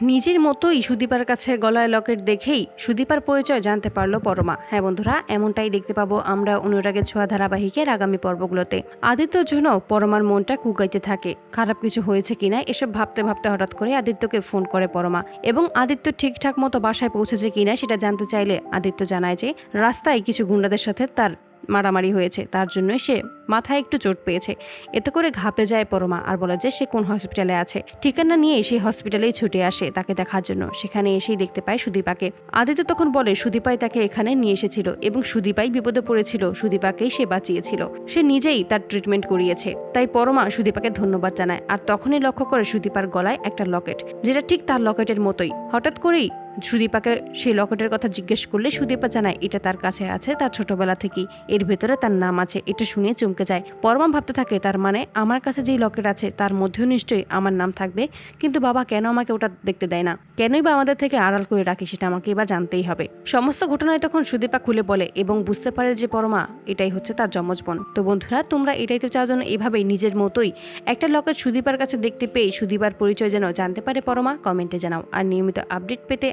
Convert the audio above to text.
নিজের মতোই সুদীপার কাছে গলায় লকেট দেখেই সুদীপার পরিচয় জানতে পারল পরমা। হ্যাঁ বন্ধুরা, এমনটাই দেখতে পাবো আমরা অনুরাগের ছোঁয়া ধারাবাহিকের আগামী পর্বগুলোতে। আদিত্যর জন্য পরমার মনটা কুকাইতে থাকে। খারাপ কিছু হয়েছে কিনা এসব ভাবতে ভাবতে হঠাৎ করে আদিত্যকে ফোন করে পরমা। এবং আদিত্য ঠিকঠাক মতো বাসায় পৌঁছেছে কিনা সেটা জানতে চাইলে আদিত্য জানায় যে, রাস্তায় কিছু গুন্ডাদের সাথে তার মারামারি হয়েছে। তার জন্য সে মাথায় একটু চোট পেয়েছে। এতে করে ঘাবড়ে যায় পরমা আর বলে যে সে কোন হসপিটালে আছে। ঠিকানা নিয়ে সেই হসপিটালেই ছুটে আসে তাকে দেখার জন্য। সেখানে এসেই দেখতে পায় সুদীপাকে। আদিত্য তখন বলে, সুদীপাই তাকে এখানে নিয়ে এসেছিল এবং সুদীপাই বিপদে পড়েছিল। সুদীপাকেই সে বাঁচিয়েছিল। সে নিজেই তার ট্রিটমেন্ট করিয়েছে। তাই পরমা সুদীপাকে ধন্যবাদ জানায়। আর তখনই লক্ষ্য করে সুদীপার গলায় একটা লকেট, যেটা ঠিক তার লকেটের মতোই। হঠাৎ করেই সুদীপাকে সেই লকেটের কথা জিজ্ঞেস করলে সুদীপা জানায়, এটা তার কাছে আছে, তার ছোটবেলা থেকেই। এর ভেতরে তার নাম আছে, এটা শুনে চমকে যায়। পরমা ভাবতে থাকে, তার মানে আমার কাছে যেই লকেট আছে, তার মধ্যেও নিশ্চয়ই আমার নাম থাকবে। কিন্তু বাবা কেন আমাকে ওটা দেখতে দেয় না? কেনই বা আমাদের থেকে আড়াল করে রাখে, সেটা আমাকে এবার জানতেই হবে। সমস্ত ঘটনায় তখন সুদীপা খুলে বলে, এবং বুঝতে পারে যে পরমা, এটাই হচ্ছে তার যমজ বোন তো বন্ধুরা, তোমরা এটাই তো চাও যেন এভাবেই, নিজের মতোই একটা লকেট সুদীপার কাছে দেখতে পেয়ে সুদীপার পরিচয় যেন জানতে পারে পরমা, কমেন্টে জানাও। আর নিয়মিত আপডেট পেতে